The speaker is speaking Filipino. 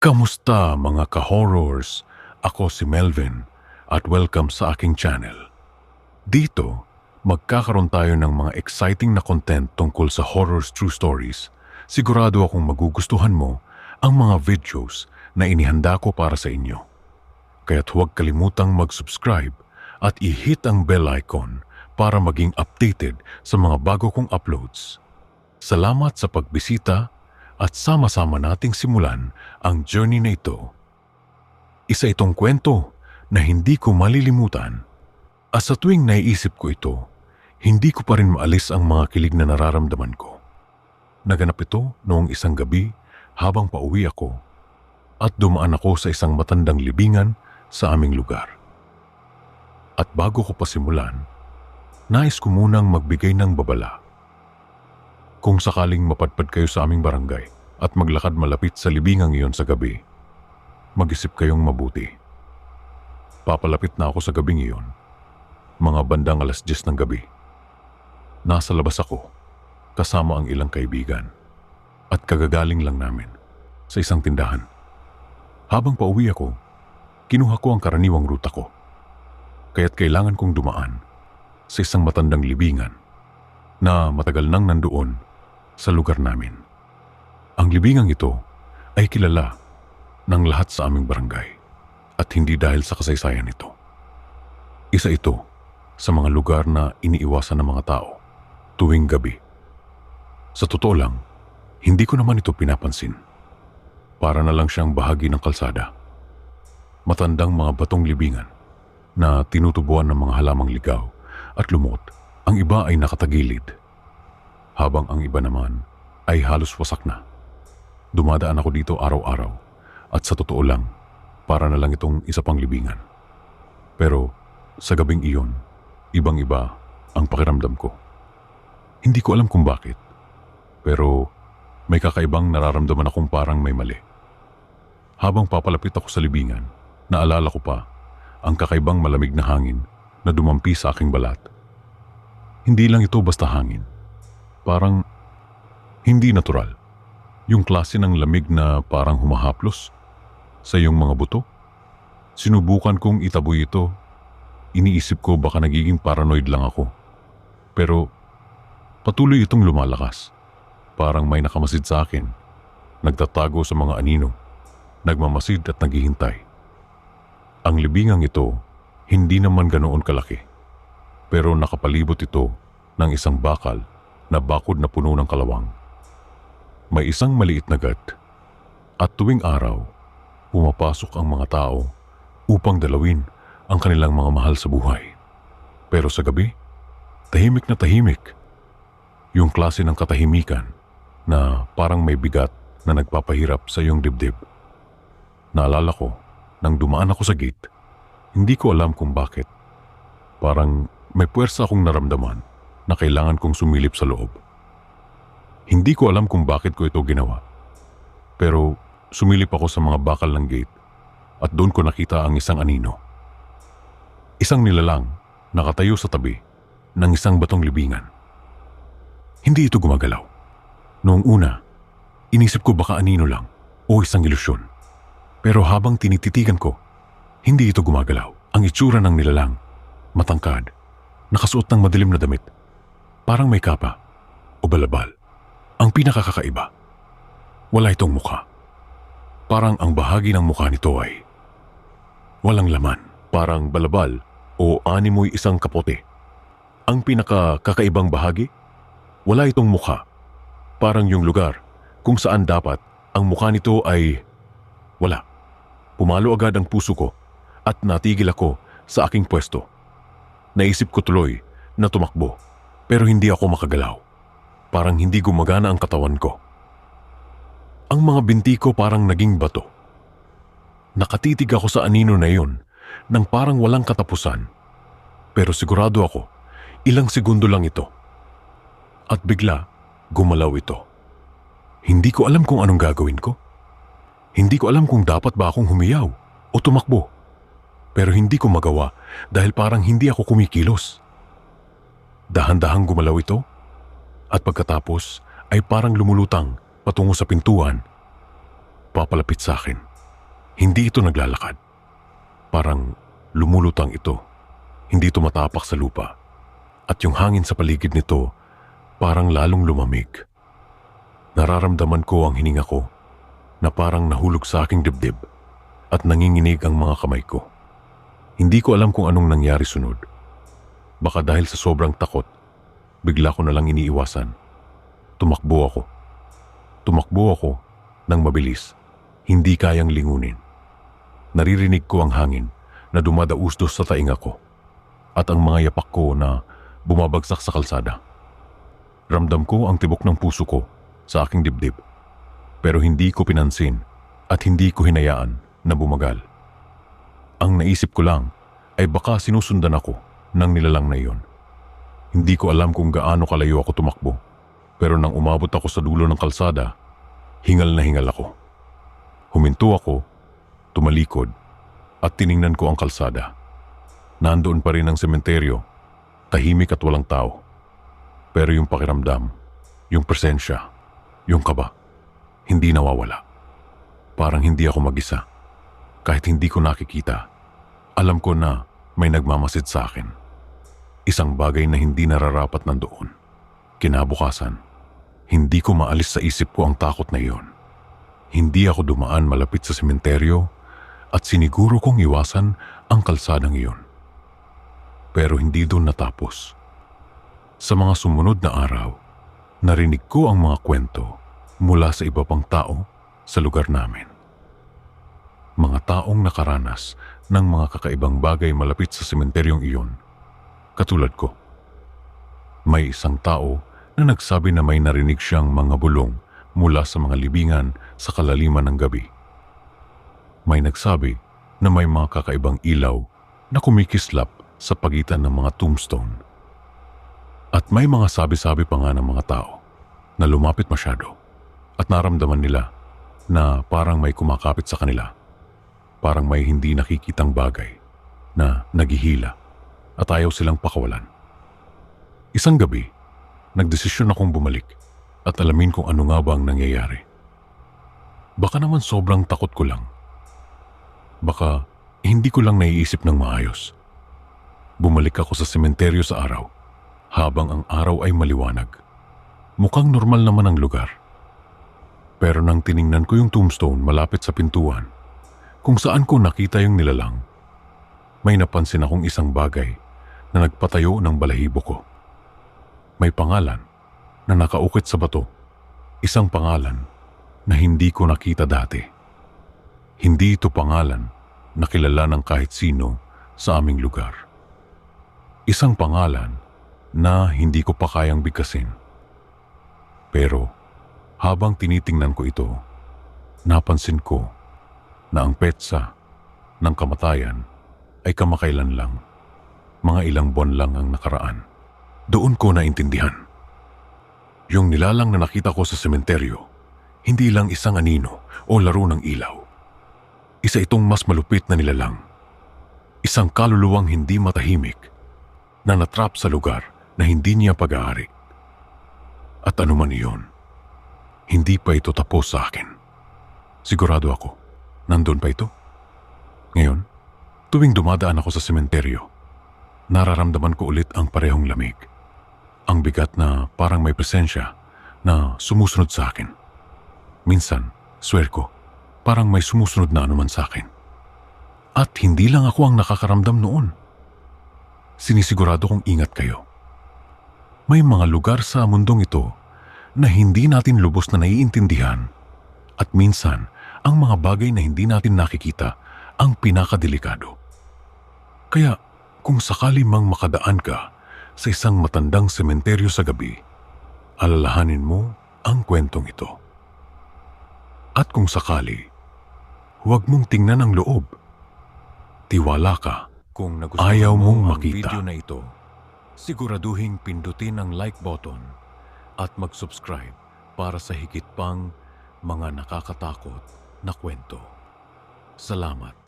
Kamusta mga ka-horrors? Ako si Melvin at welcome sa aking channel. Dito, magkakaroon tayo ng mga exciting na content tungkol sa horrors true stories. Sigurado akong magugustuhan mo ang mga videos na inihanda ko para sa inyo. Kaya't huwag kalimutang mag-subscribe at i-hit ang bell icon para maging updated sa mga bago kong uploads. Salamat sa pagbisita at sama-sama nating simulan ang journey na ito. Isa itong kwento na hindi ko malilimutan. At sa tuwing naiisip ko ito, hindi ko pa rin maalis ang mga kilig na nararamdaman ko. Naganap ito noong isang gabi habang pauwi ako at dumaan ako sa isang matandang libingan sa aming lugar. At bago ko pasimulan, nais ko munang magbigay ng babala. Kung sakaling mapadpad kayo sa aming barangay at maglakad malapit sa libingang iyon sa gabi, mag-isip kayong mabuti. Papalapit na ako sa gabing iyon, mga bandang alas 10 ng gabi. Nasa labas ako, kasama ang ilang kaibigan, at kagagaling lang namin sa isang tindahan. Habang pauwi ako, kinuha ko ang karaniwang ruta ko. Kaya't kailangan kong dumaan sa isang matandang libingan na matagal nang nandoon sa lugar namin. Ang libingang ito ay kilala ng lahat sa aming barangay at hindi dahil sa kasaysayan nito. Isa ito sa mga lugar na iniiwasan ng mga tao tuwing gabi. Sa totoo lang, hindi ko naman ito pinapansin. Para na lang siyang bahagi ng kalsada. Matandang mga batong libingan na tinutubuan ng mga halamang ligaw at lumot. Ang iba ay nakatagilid. Habang ang iba naman ay halos wasak na. Dumadaan ako dito araw-araw at sa totoo lang, para na lang itong isa pang libingan. Pero sa gabing iyon, ibang-iba ang pakiramdam ko. Hindi ko alam kung bakit, pero may kakaibang nararamdaman akong parang may mali. Habang papalapit ako sa libingan, naalala ko pa ang kakaibang malamig na hangin na dumampi sa aking balat. Hindi lang ito basta hangin. Parang hindi natural. Yung klase ng lamig na parang humahaplos sa iyong mga buto. Sinubukan kong itaboy ito. Iniisip ko baka nagiging paranoid lang ako. Pero patuloy itong lumalakas. Parang may nakamasid sa akin. Nagtatago sa mga anino. Nagmamasid at naghihintay. Ang libingang ito, hindi naman ganoon kalaki. Pero nakapalibot ito ng isang bakal na bakod na puno ng kalawang. May isang maliit na gat. At tuwing araw, pumapasok ang mga tao upang dalawin ang kanilang mga mahal sa buhay. Pero sa gabi, tahimik na tahimik. Yung klase ng katahimikan na parang may bigat na nagpapahirap sa iyong dibdib. Naalala ko, nang dumaan ako sa gate, hindi ko alam kung bakit. Parang may puwersa akong naramdaman na kailangan kong sumilip sa loob. Hindi ko alam kung bakit ko ito ginawa. Pero sumilip ako sa mga bakal ng gate at doon ko nakita ang isang anino. Isang nilalang nakatayo sa tabi ng isang batong libingan. Hindi ito gumagalaw. Noong una, inisip ko baka anino lang o isang ilusyon. Pero habang tinititigan ko, hindi ito gumagalaw. Ang itsura ng nilalang, matangkad, nakasuot ng madilim na damit. Parang may kapa o balabal. Ang pinakakakaiba, wala itong mukha. Parang ang bahagi ng mukha nito ay walang laman. Parang balabal o animoy isang kapote. Ang pinakakakaibang bahagi, wala itong mukha. Parang yung lugar kung saan dapat ang mukha nito ay wala. Pumalo agad ang puso ko at natigil ako sa aking pwesto. Naisip ko tuloy na tumakbo pero hindi ako makagalaw. Parang hindi gumagana ang katawan ko. Ang mga binti ko parang naging bato. Nakatitig ako sa anino na iyon nang parang walang katapusan. Pero sigurado ako, ilang segundo lang ito. At bigla, gumalaw ito. Hindi ko alam kung anong gagawin ko. Hindi ko alam kung dapat ba akong humiyaw o tumakbo. Pero hindi ko magawa dahil parang hindi ako kumikilos. Dahan-dahang gumalaw ito at pagkatapos ay parang lumulutang patungo sa pintuan. Papalapit sa akin. Hindi ito naglalakad. Parang lumulutang ito. Hindi tumatapak sa lupa. At yung hangin sa paligid nito parang lalong lumamig. Nararamdaman ko ang hininga ko na parang nahulog sa aking dibdib at nanginginig ang mga kamay ko. Hindi ko alam kung anong nangyari sunod. Baka dahil sa sobrang takot, bigla ko na lang iniiwasan. Tumakbo ako. Tumakbo ako ng mabilis. Hindi kayang lingunin. Naririnig ko ang hangin na dumadausdos sa tainga ko at ang mga yapak ko na bumabagsak sa kalsada. Ramdam ko ang tibok ng puso ko sa aking dibdib. Pero hindi ko pinansin at hindi ko hinayaan na bumagal. Ang naisip ko lang ay baka sinusundan ako ng nilalang na iyon. Hindi ko alam kung gaano kalayo ako tumakbo. Pero nang umabot ako sa dulo ng kalsada, hingal na hingal ako. Huminto ako, tumalikod, at tiningnan ko ang kalsada. Nandoon pa rin ang sementeryo, tahimik at walang tao. Pero yung pakiramdam, yung presensya, yung kaba, hindi nawawala. Parang hindi ako mag-isa. Kahit hindi ko nakikita, alam ko na may nagmamasid sa akin. Isang bagay na hindi nararapat nandoon. Kinabukasan, hindi ko maalis sa isip ko ang takot na iyon. Hindi ako dumaan malapit sa sementeryo at siniguro kong iwasan ang kalsadang iyon. Pero hindi doon natapos. Sa mga sumunod na araw, narinig ko ang mga kwento mula sa iba pang tao sa lugar namin. Mga taong nakaranas ng mga kakaibang bagay malapit sa sementeryong iyon, katulad ko. May isang tao na nagsabi na may narinig siyang mga bulong mula sa mga libingan sa kalaliman ng gabi. May nagsabi na may mga kakaibang ilaw na kumikislap sa pagitan ng mga tombstone. At may mga sabi-sabi pa nga ng mga tao na lumapit masyado at naramdaman nila na parang may kumakapit sa kanila. Parang may hindi nakikitang bagay na naghihila at ayaw silang pakawalan. Isang gabi, nagdesisyon akong bumalik at alamin kung ano nga ba ang nangyayari. Baka naman sobrang takot ko lang. Baka hindi ko lang naiisip ng maayos. Bumalik ako sa sementeryo sa araw habang ang araw ay maliwanag. Mukhang normal naman ang lugar. Pero nang tiningnan ko yung tombstone malapit sa pintuan, kung saan ko nakita yung nilalang, may napansin akong isang bagay na nagpatayo ng balahibo ko. May pangalan na nakaukit sa bato, isang pangalan na hindi ko nakita dati. Hindi ito pangalan na kilala ng kahit sino sa aming lugar. Isang pangalan na hindi ko pa kayang bigkasin. Pero habang tinitingnan ko ito, napansin ko na ang petsa ng kamatayan ay kamakailan lang. Mga ilang buwan lang ang nakaraan. Doon ko naintindihan. Yung nilalang na nakita ko sa sementeryo, hindi lang isang anino o laro ng ilaw. Isa itong mas malupit na nilalang. Isang kaluluwang hindi matahimik na natrap sa lugar na hindi niya pag-aari. At anuman iyon, hindi pa ito tapos sa akin. Sigurado ako, nandun pa ito. Ngayon, tuwing dumadaan ako sa sementeryo, nararamdaman ko ulit ang parehong lamig. Ang bigat na parang may presensya na sumusunod sa akin. Minsan, swear ko, parang may sumusunod na anuman sa akin. At hindi lang ako ang nakakaramdam noon. Sinisigurado kong ingat kayo. May mga lugar sa mundong ito na hindi natin lubos na naiintindihan at minsan ang mga bagay na hindi natin nakikita ang pinakadelikado. Kaya kung sakali mang makadaan ka sa isang matandang sementeryo sa gabi, alalahanin mo ang kwentong ito. At kung sakali, huwag mong tingnan ang loob. Tiwala ka Kung nagustuhan Ayaw mo mong makita. video na ito, siguraduhin pindutin ang like button at mag-subscribe para sa higit pang mga nakakatakot na kwento. Salamat.